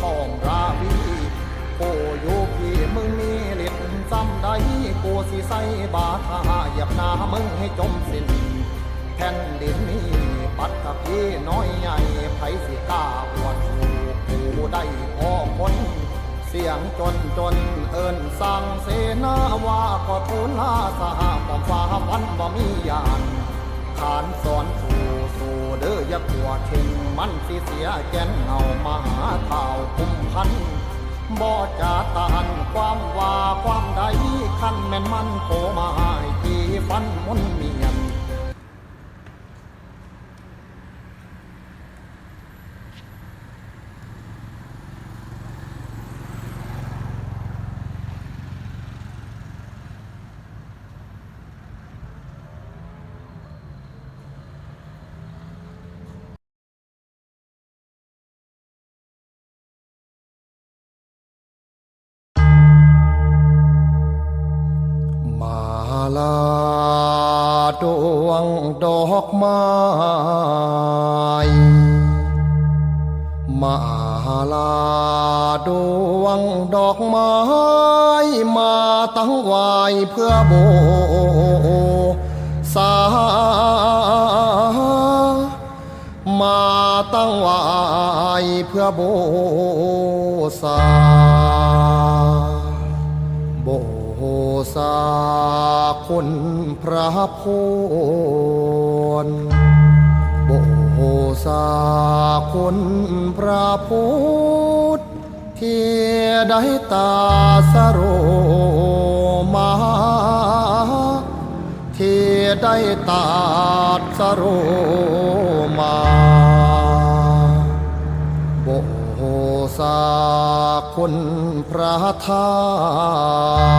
ทองราวีโออยู่พี่มึงมีฤทธิ์ซ้ำใดกูสิใส่บาทาหยียบหน้ามึงให้จมสิ้นแผ่นดินนี้ปัดกับพี่น้อยใหญ่ไผสิกล้าอวดสู่ผู้ได้พอคนเสียงจนจนเอินสั่งเสนาว่าก็ทูลลาสหความฟ้าวันบ่มียาน ขานสอนสู่สู่เด้ออย่ากลัวเข่งมันสิเสียแกนเงามหาเท่าคุ้มพันบ่จะตานความว่าความใดขั้นแม่นมันโผมาให้ที่ฟันมนเมียน มา ลาดวงดอกไม้มาลาดวงดอกไม้มาตั้งไว้เพื่อโบสามาตั้งไว้เพื่อโบสา สาคุณพระพรโบสาคุณพระพุทธที่ได้ตาสโรมาที่ได้ตาสโรมาโบสาคุณพระธรร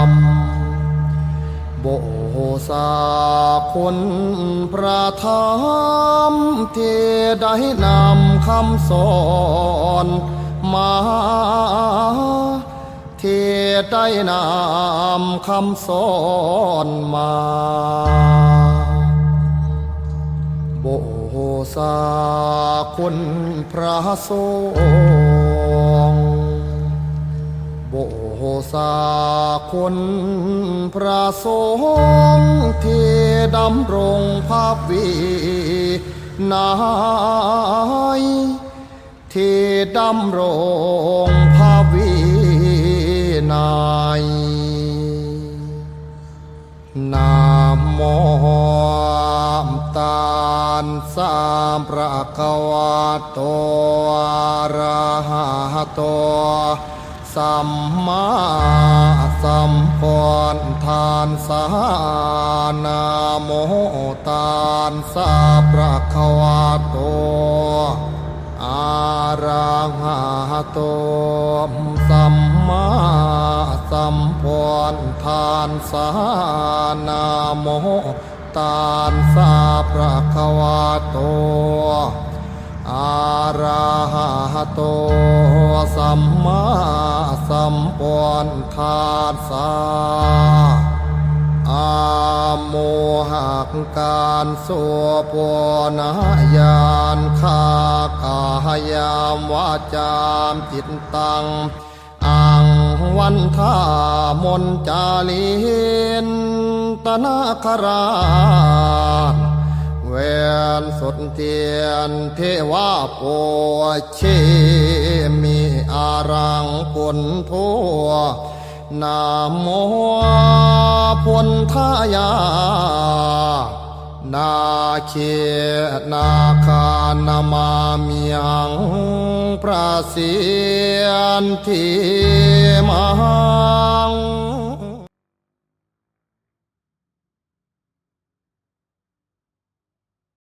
ม สาคุณพระธรรมที่ได้นำคำสอนมาที่ได้นำคำสอนมาโบสาคุณพระสงฆ์โบสาคุณพระสงฆ์ ดำรงภาพวีนายที่ดำรงภาพวีนายนามโมตานสามพระกวาโตอระหะโตสัมมา สัมพุทธานสานาโมตานสาพระกวาโตอารังหาโตสัมมาสัมพุทธานสานาโมตานสาพระควาโต อาราหะโตสัมมาสัมพุทธาสาอาโมหักการสัวปวนายานขากายามวาจามจิตตังอังวันทามนจาลินตนาคราช เวนสดเทียนเทวาโปเชมีอารังปนทัวนา โมพุทายา นาเขนาคานามามียังพระเสียนทีมัง